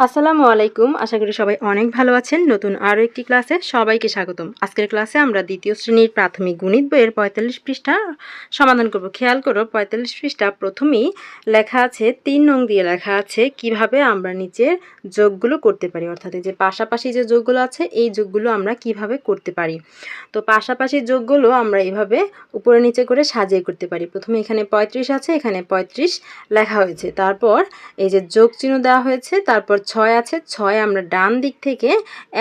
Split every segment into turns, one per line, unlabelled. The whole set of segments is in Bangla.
আসসালামু আলাইকুম। আশা করি সবাই অনেক ভালো আছেন। নতুন আরও একটি ক্লাসে সবাইকে স্বাগতম। আজকের ক্লাসে আমরা দ্বিতীয় শ্রেণির প্রাথমিক গণিত বইয়ের পঁয়তাল্লিশ পৃষ্ঠা সমাধান করব। খেয়াল করো, পঁয়তাল্লিশ পৃষ্ঠা প্রথমেই লেখা আছে, তিন নং দিয়ে লেখা আছে কীভাবে আমরা নিচের যোগগুলো করতে পারি। অর্থাৎ যে পাশাপাশি যে যোগগুলো আছে, এই যোগগুলো আমরা কীভাবে করতে পারি। তো পাশাপাশি যোগগুলো আমরা এইভাবে উপরে নিচে করে সাজিয়ে করতে পারি। প্রথমে এখানে পঁয়ত্রিশ আছে, এখানে পঁয়ত্রিশ লেখা হয়েছে। তারপর এই যে যোগ চিহ্ন দেওয়া হয়েছে, তারপর ছয় আছে, ছয় আমরা ডান দিক থেকে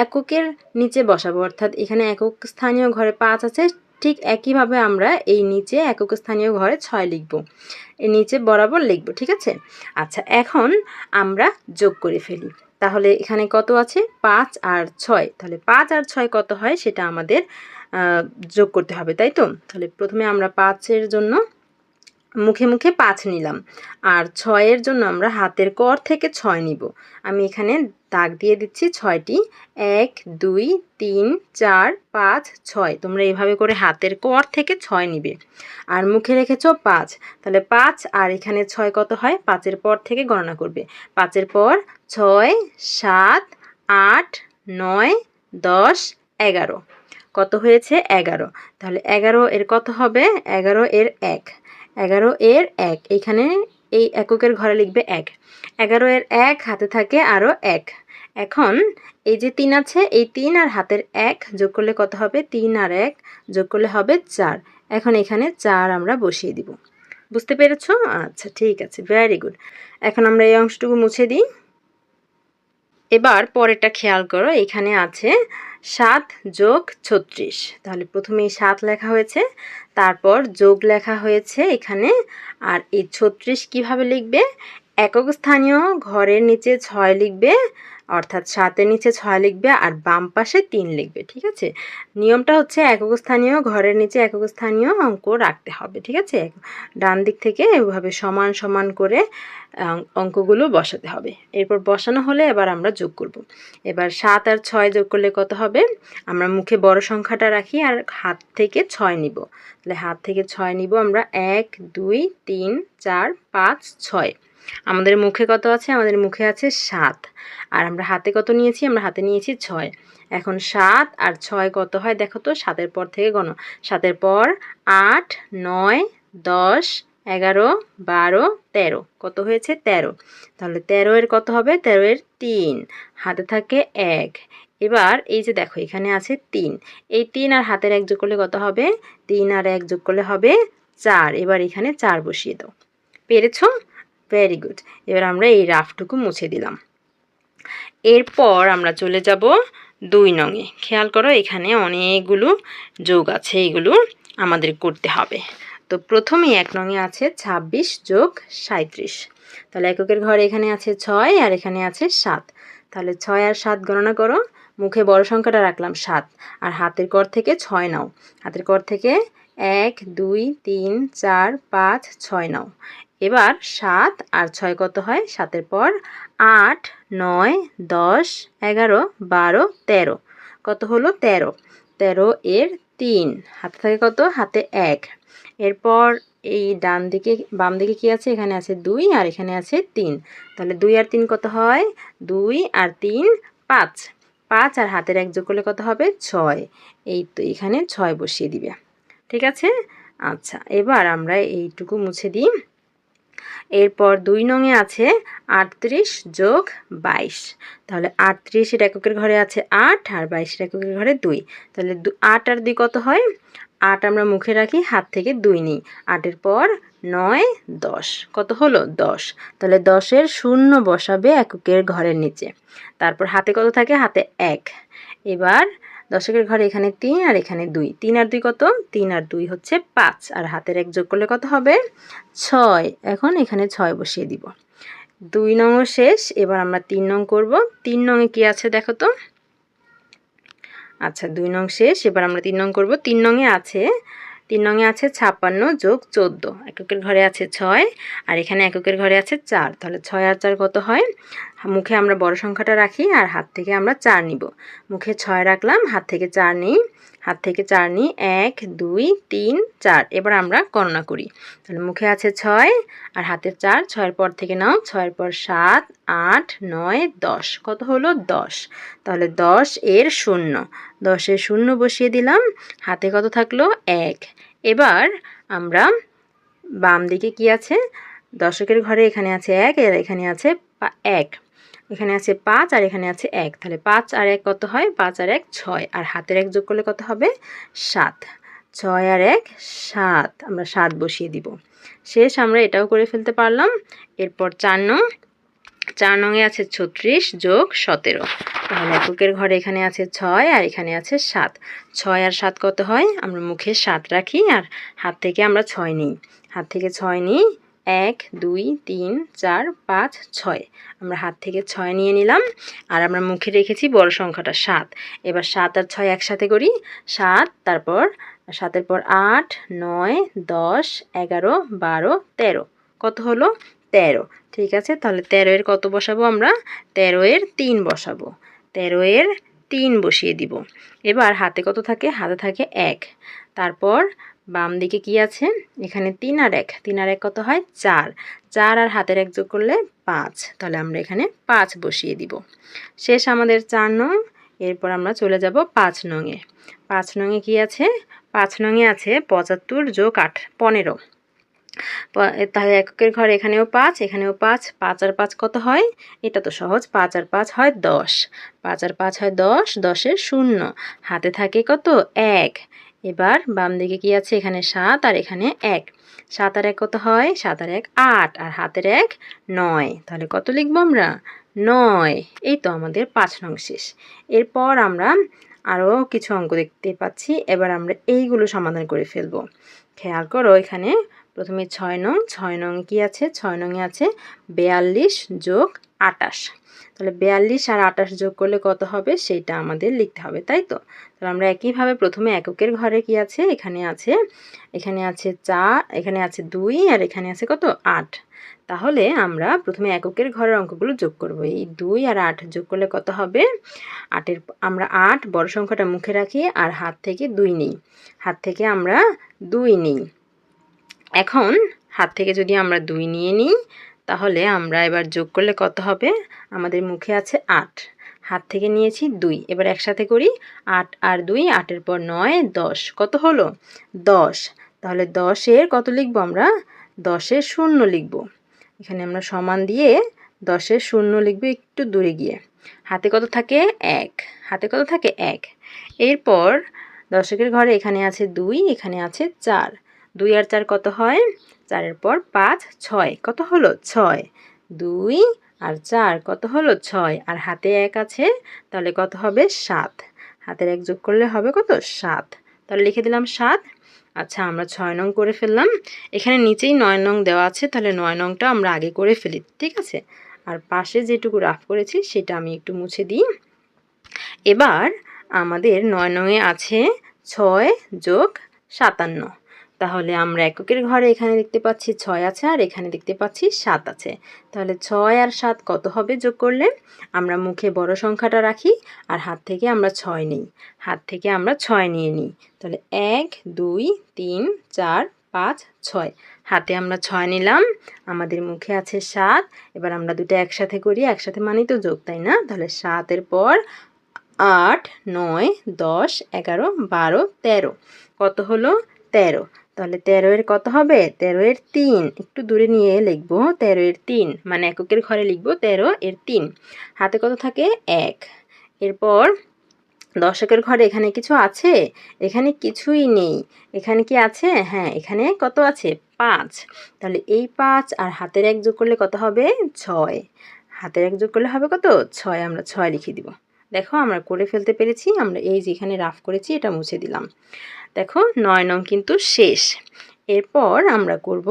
এককের নিচে বসাবো। অর্থাৎ এখানে একক স্থানীয় ঘরে পাঁচ আছে, ঠিক একইভাবে আমরা এই নিচে একক স্থানীয় ঘরে ছয় লিখব। এই নিচে বরাবর লিখব, ঠিক আছে? আচ্ছা এখন আমরা যোগ করে ফেলি। তাহলে এখানে কত আছে? পাঁচ আর ছয়। তাহলে পাঁচ আর ছয় কত হয়? সেটা আমাদের যোগ করতে হবে, তাই তো? তাহলে প্রথমে আমরা পাঁচের জন্য মুখে মুখে পাঁচ নিলাম। আর ছয়ের জন্য আমরা হাতের কর থেকে ছয় নিব। আমি এখানে দাগ দিয়ে দিচ্ছি ছয়টি। এক, দুই, তিন, চার, পাঁচ, ছয়। তোমরা এইভাবে করে হাতের কর থেকে ছয় নিবে। আর মুখে রেখেছ পাঁচ। তাহলে পাঁচ আর এখানে ছয় কত হয়? পাঁচের পর থেকে গণনা করবে। পাঁচের পর ছয়, সাত, আট, নয়, দশ, এগারো। কত হয়েছে? এগারো। তাহলে এগারো এর কত হবে? এগারো এর এক। এগারো এর এক। এখানে এই এককের ঘরে লিখবে এক। এগারো এর এক হাতে থাকে আরও এক। এখন এই যে তিন আছে, এই তিন আর হাতের এক যোগ করলে কত হবে? তিন আর এক যোগ করলে হবে চার। এখন এখানে চার আমরা বসিয়ে দিব। বুঝতে পেরেছ? আচ্ছা ঠিক আছে। ভেরি গুড এখন আমরা এই অংশটুকু মুছে দিই। এবার পরেরটা খেয়াল করো, এখানে আছে সাত যোগ ছত্রিশ। তাহলে প্রথমেই সাত লেখা হয়েছে। তারপর যোগ লেখা হয়েছে এখানে আর এই ছত্রিশ কীভাবে লিখবে? একক স্থানীয় ঘরের নিচে ছয় লিখবে, অর্থাৎ সাতের নিচে ছয় লিখবে আর বাম পাশে তিন লিখবে, ঠিক আছে? নিয়মটা হচ্ছে একক স্থানীয় ঘরের নিচে একক স্থানীয় অঙ্ক রাখতে হবে, ঠিক আছে? ডান দিক থেকে এভাবে সমান সমান করে অঙ্কগুলো বসাতে হবে। এরপর বসানো হলে এবার আমরা যোগ করব। এবার সাত আর ছয় যোগ করলে কত হবে? আমরা মুখে বড় সংখ্যাটা রাখি আর হাত থেকে ছয় নিব। তাহলে হাত থেকে ছয় নিব আমরা এক, দুই, তিন, চার, পাঁচ, ছয়। আমাদের মুখে কত আছে? আমাদের মুখে আছে সাত। আর আমরা হাতে কত নিয়েছি? আমরা হাতে নিয়েছি ছয়। এখন সাত আর ছয় কত হয়? দেখো তো, সাতের পর থেকে গণ। সাতের পর আট, নয়, দশ, এগারো, বারো, তেরো। কত হয়েছে? তেরো। তাহলে তেরো এর কত হবে? তেরো এর তিন। হাতে থাকে এক। এবার এই যে দেখো, এখানে আছে তিন। এই তিন আর হাতের এক যোগ করলে কত হবে? তিন আর এক যোগ করলে হবে চার। এবার এখানে চার বসিয়ে দাও। পেরেছ? ভেরি গুড এবার আমরা এই রাফটুকু মুছে দিলাম। এরপর আমরা চলে যাব দুই নঙে। খেয়াল করো, এখানে অনেকগুলো যোগ আছে এগুলো আমাদের করতে হবে। তো প্রথমেই এক নঙে আছে ছাব্বিশ যোগ সাঁত্রিশ তাহলে এককের ঘরে এখানে আছে ছয় আর এখানে আছে সাত। তাহলে ছয় আর সাত গণনা করো, মুখে বড় সংখ্যাটা রাখলাম সাত। আর হাতের কর থেকে ছয় নাও। হাতের কর থেকে এক, দুই, তিন, চার, পাঁচ, ছয় নাও। এবার সাত আর ছয় কত হয়? সাতের পর আট, নয়, দশ, এগারো, বারো, তেরো। কত হলো? তেরো। তেরো এর তিন। হাতে থাকে কত? হাতে এক। এরপর এই ডান দিকে, বাম দিকে কি আছে? এখানে আছে দুই আর এখানে আছে তিন। তাহলে দুই আর তিন কত হয়? দুই আর তিন, পাঁচ। পাঁচ আর হাতের এক যোগ করলে কত হবে? ছয়। এই তো এখানে ছয় বসিয়ে দিবে। ঠিক আছে? আচ্ছা এবার আমরা এইটুকু মুছে দিই। এরপর দুই নঙে আছে আটত্রিশ যোগ বাইশ। তাহলে আটত্রিশের এককের ঘরে আছে আট আর বাইশের এককের ঘরে দুই। তাহলে আট আর দুই কত হয়? আট আমরা মুখে রাখি, হাত থেকে দুই নিই। আটের পর নয়, দশ। কত হলো? দশ। তাহলে দশের শূন্য বসাবে এককের ঘরের নিচে। তারপর হাতে কত থাকে? হাতে এক। এবার দশকের ঘরে এখানে তিন আর এখানে দুই। তিন আর দুই কত? তিন আর দুই হচ্ছে পাঁচ। আর হাতের এক যোগ করলে কত হবে? ছয়। এখন এখানে ছয় বসিয়ে দিব। দুই নং শেষ। এবার আমরা তিন নং করব। তিন নংয়ে কি আছে দেখো তো? আচ্ছা দুই নং শেষ। এবার আমরা তিন নং করব। তিন নংয়ে আছে, তিন নংয়ে আছে ছাপ্পান্ন যোগ চোদ্দ। এককের ঘরে আছে ছয়। আর এখানে এককের ঘরে আছে চার। তাহলে ছয় আর চার কত হয়? মুখে আমরা বড় সংখ্যাটা রাখি আর হাত থেকে আমরা চার নিব। মুখে ছয় রাখলাম, হাত থেকে চার নিই। হাত থেকে চার নিই, এক, দুই, তিন, চার। এবার আমরা গণনা করি। তাহলে মুখে আছে ছয় আর হাতের চার। ছয়ের পর থেকে নাও, ছয়ের পর সাত, আট, নয়, দশ। কত হলো? দশ। তাহলে দশ এর শূন্য। দশের শূন্য বসিয়ে দিলাম। হাতে কত থাকল? এক। এবার আমরা বাম দিকে কি আছে? দশকের ঘরে এখানে আছে এক, আর এখানে আছে এক। এখানে আছে পাঁচ আর এখানে আছে এক। তাহলে পাঁচ আর এক কত হয়? পাঁচ আর এক ছয়। আর হাতের এক যোগ করলে কত হবে? সাত। ছয় আর এক, সাত। আমরা সাত বসিয়ে দিব। শেষ আমরা এটাও করে ফেলতে পারলাম। এরপর চার নং। চার নংয়ে আছে ছত্রিশ যোগ সতেরো। তাহলে এককের ঘরে এখানে আছে ছয় আর এখানে আছে সাত। ছয় আর সাত কত হয়? আমরা মুখে সাত রাখি আর হাত থেকে আমরা ছয় নিই। হাত থেকে ছয় নিই। এক, দুই, তিন, চার, পাঁচ, ছয়। আমরা হাত থেকে ছয় নিয়ে নিলাম আর আমরা মুখে রেখেছি বড় সংখ্যাটা সাত। এবার সাত আর ছয় একসাথে করি। সাত, তারপর, সাতের পর আট, নয়, দশ, এগারো, বারো, তেরো। কত হলো? তেরো। ঠিক আছে? তাহলে তেরো এর কত বসাবো আমরা? তেরো এর তিন বসাবো। তেরো এর তিন বসিয়ে দিব। এবার হাতে কত থাকে? হাতে থাকে এক। তারপর বাম দিকে কি আছে? এখানে তিন আর এক। তিন আর এক কত হয়? চার। চার আর হাতের এক যোগ করলে পাঁচ। তাহলে আমরা এখানে পাঁচ বসিয়ে দিব। শেষ আমাদের চার নং। এরপর আমরা চলে যাব পাঁচ নংয়ে। পাঁচ নংয়ে কি আছে? পাঁচ নংয়ে আছে পঁচাত্তর যোগ আট, পনেরো। তাহলে এককের ঘর এখানেও পাঁচ এখানেও পাঁচ। পাঁচ আর পাঁচ কত হয়? এটা তো সহজ। পাঁচ আর পাঁচ হয় দশ। পাঁচ আর পাঁচ হয় দশ, দশের শূন্য। হাতে থাকে কত? এক। এবার বাম দিকে কি আছে? এখানে সাত আর এখানে এক। সাত আর এক কত হয়? সাত আর এক আট আর হাতের এক নয়। তাহলে কত লিখব আমরা? নয়। এই তো আমাদের পাঁচ নং শেষ। এরপর আমরা আরও কিছু অঙ্ক দেখতে পাচ্ছি। এবার আমরা এইগুলো সমাধান করে ফেলব। খেয়াল করো এখানে প্রথমে ছয় নং ছয় নং কি আছে? ছয় নংয়ে আছে বেয়াল্লিশ যোগ আটাশ। তাহলে বেয়াল্লিশ আর আটাশ যোগ করলে কত হবে? সেইটা আমাদের লিখতে হবে, তাই তো? তাহলে আমরা একইভাবে প্রথমে এককের ঘরে কি আছে? এখানে আছে এখানে আছে চার, এখানে আছে দুই আর এখানে আছে কত? আট। তাহলে আমরা প্রথমে এককের ঘরের অঙ্কগুলো যোগ করব। এই দুই আর আট যোগ করলে কত হবে? আটের, আমরা আট বড় সংখ্যাটা মুখে রাখি আর হাত থেকে দুই নিই। হাত থেকে আমরা দুই নিই। এখন হাত থেকে যদি আমরা দুই নিয়ে নিই, তাহলে আমরা এবার যোগ করলে কত হবে? আমাদের মুখে আছে আট। হাত থেকে নিয়েছি দুই। এবার একসাথে করি আট আর দুই, আটের পর নয়, দশ। কত হলো? দশ। তাহলে দশের কত লিখব আমরা? দশের শূন্য লিখব। এখানে আমরা সমান দিয়ে দশের শূন্য লিখব একটু দূরে গিয়ে। হাতে কত থাকে? এক। হাতে কত থাকে? এক। এরপর দশকের ঘরে এখানে আছে দুই, এখানে আছে চার। দুই আর চার কত হয়? চারের পর পাঁচ, ছয়। কত হলো? ছয়। দুই আর চার কত হলো? ছয়। আর হাতে এক আছে, তাহলে কত হবে? সাত। হাতের এক যোগ করলে হবে কত? সাত। তাহলে লিখে দিলাম সাত। আচ্ছা আমরা ছয় নং করে ফেললাম। এখানে নিচেই নয় নং দেওয়া আছে, তাহলে নয় নংটা আমরা আগে করে ফেলি, ঠিক আছে? আর পাশে যেটুকু রাফ করেছি, সেটা আমি একটু মুছে দিই। এবার আমাদের নয় নংয়ে আছে ছয় যোগ সাতান্ন। তাহলে আমরা এককের ঘরে এখানে দেখতে পাচ্ছি ছয় আছে আর এখানে দেখতে পাচ্ছি সাত আছে। তাহলে ছয় আর সাত কত হবে যোগ করলে? আমরা মুখে বড় সংখ্যাটা রাখি আর হাত থেকে আমরা ছয় নিই। হাত থেকে আমরা ছয় নিয়ে নিই। তাহলে এক, দুই, তিন, চার, পাঁচ, ছয়। হাতে আমরা ছয় নিলাম। আমাদের মুখে আছে সাত। এবার আমরা দুটো একসাথে করি। একসাথে মানেই তো যোগ, তাই না? তাহলে সাতের পর আট, নয়, দশ, এগারো, বারো, তেরো। কত হলো? তেরো। তাহলে তেরো এর কত হবে? তেরো এর তিন। একটু দূরে নিয়ে লিখব, তেরো এর তিন। মানে এককের ঘরে লিখব, তেরো এর তিন। হাতে কত থাকে? এক। এরপর দশকের ঘরে এখানে কিছু আছে? এখানে কিছুই নেই। এখানে কি আছে? হ্যাঁ এখানে কত আছে? পাঁচ। তাহলে এই পাঁচ আর হাতের এক যোগ করলে কত হবে? ছয়। হাতের এক যোগ করলে হবে কত? ছয়। আমরা ছয় লিখে দিব। দেখো আমরা করে ফেলতে পেরেছি। আমরা এই যেখানে রাফ করেছি, এটা মুছে দিলাম। দেখো নয় নং কিন্তু শেষ। এরপর আমরা করব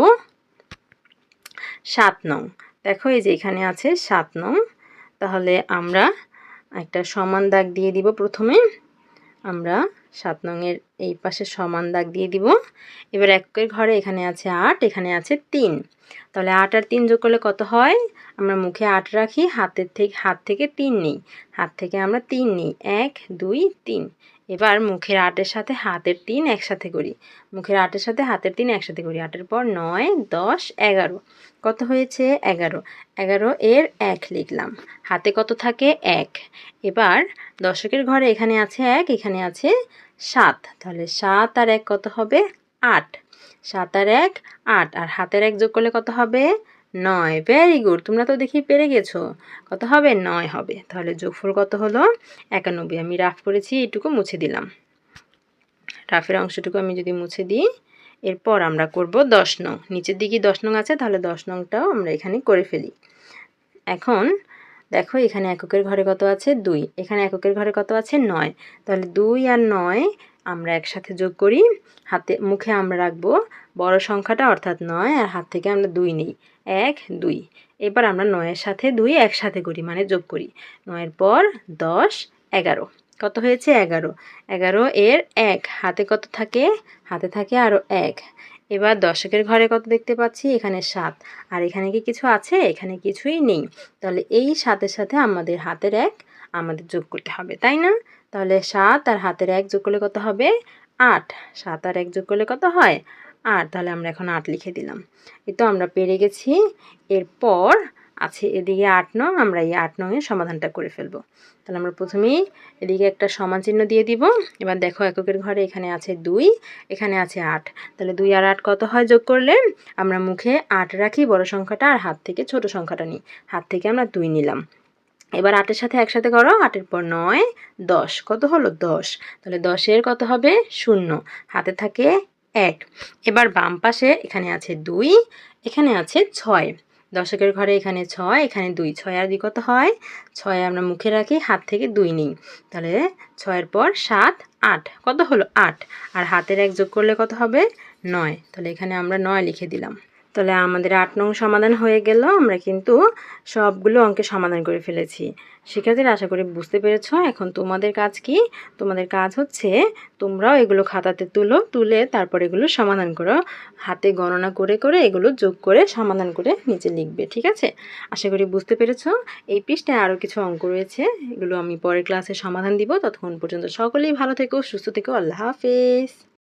সাত নং। দেখো এই যে এখানে আছে সাত নং। তাহলে আমরা একটা সমান দাগ দিয়ে দিব প্রথমে। আমরা সাত নংয়ের এই পাশে সমান দাগ দিয়ে দিব। এবার একের ঘরে এখানে আছে আট, এখানে আছে তিন। তাহলে আট আর তিন যোগ করলে কত হয়? আমরা মুখে আট রাখি, হাতের থেকে, হাত থেকে তিন নিই। হাত থেকে আমরা তিন নিই। এক, দুই, তিন। এবার মুখের আটের সাথে হাতের তিন একসাথে করি। মুখের আটের সাথে হাতের তিন একসাথে করি। আটের পর নয়, দশ, এগারো। কত হয়েছে? এগারো। এগারো এর এক লিখলাম। হাতে কত থাকে? এক। এবার দশকের ঘরে এখানে আছে এক, এখানে আছে সাত। তাহলে সাত আর এক কত হবে? আট। সাত আর এক, আট। আর হাতের এক যোগ করলে কত হবে? নয়। ভেরি গুড তোমরা তো দেখি পেরে গেছো। কত হবে? নয় হবে। তাহলে যোগফল কত হলো? একানব্বই। আমি রাফ করেছি, এইটুকু মুছে দিলাম। রাফের অংশটুকু আমি যদি মুছে দিই, এরপর আমরা করব দশ নং। নিচের দিকে দশ নং আছে, তাহলে দশ নংটাও আমরা এখানে করে ফেলি। এখন দেখো, এখানে এককের ঘরে কত আছে? দুই। এখানে এককের ঘরে কত আছে? নয়। তাহলে দুই আর নয় আমরা একসাথে যোগ করি। হাতে, মুখে আমরা রাখব বড় সংখ্যাটা অর্থাৎ নয় আর হাত থেকে আমরা দুই নিই। এক, দুই। এবার আমরা নয়ের সাথে দুই একসাথে করি মানে যোগ করি। নয়ের পর দশ, এগারো। কত হয়েছে? এগারো। এগারো এর এক। হাতে কত থাকে? হাতে থাকে আরও এক। এবার দশকের ঘরে কত দেখতে পাচ্ছি? এখানে সাত। আর এখানে কি কিছু আছে? এখানে কিছুই নেই। তাহলে এই সাতের সাথে আমাদের হাতের এক আমাদের যোগ করতে হবে, তাই না? তাহলে সাত আর হাতের এক যোগ করলে কত হবে? আট। সাত আর এক যোগ করলে কত হয়? আট। তাহলে আমরা এখন আট লিখে দিলাম। এই তো আমরা পেরে গেছি। এরপর আছে এদিকে আট নং, আমরা এই আট নংয়ের সমাধানটা করে ফেলব। তাহলে আমরা প্রথমেই এদিকে একটা সমান চিহ্ন দিয়ে দিব। এবার দেখো এককের ঘরে এখানে আছে দুই, এখানে আছে আট। তাহলে দুই আর আট কত হয় যোগ করলে? আমরা মুখে আট রাখি, বড় সংখ্যাটা, আর হাত থেকে ছোট সংখ্যাটা নিই। হাত থেকে আমরা দুই নিলাম। এবার আটের সাথে একসাথে করো, আটের পর নয়, দশ। কত হলো? দশ। তাহলে দশের কত হবে? শূন্য। হাতে থাকে এক। এবার বাম পাশে এখানে আছে দুই, এখানে আছে ছয়। দশকের ঘরে এখানে ছয়, এখানে দুই। ছয় আর দুই কত হয়? ছয় আমরা মুখে রাখি, হাত থেকে দুই নিই। তাহলে ছয়ের পর সাত, আট। কত হলো? আট। আর হাতের এক যোগ করলে কত হবে? নয়। তাহলে এখানে আমরা নয় লিখে দিলাম। তাহলে আমাদের আট নং সমাধান হয়ে গেল। আমরা কিন্তু সবগুলো অঙ্কের সমাধান করে ফেলেছি। শিক্ষার্থীরা, আশা করি বুঝতে পেরেছ। এখন তোমাদের কাজ কি? তোমাদের কাজ হচ্ছে তোমরাও এগুলো খাতাতে তুলো, তুলে তারপর এগুলো সমাধান করো। হাতে গণনা করে করে এগুলো যোগ করে সমাধান করে নিচে লিখবে, ঠিক আছে? আশা করি বুঝতে পেরেছ। এই পৃষ্ঠায় আরও কিছু অঙ্ক রয়েছে। এগুলো আমি পরের ক্লাসে সমাধান দিব। ততক্ষণ পর্যন্ত সকলেই ভালো থেকো, সুস্থ থেকো। আল্লাহ হাফেজ।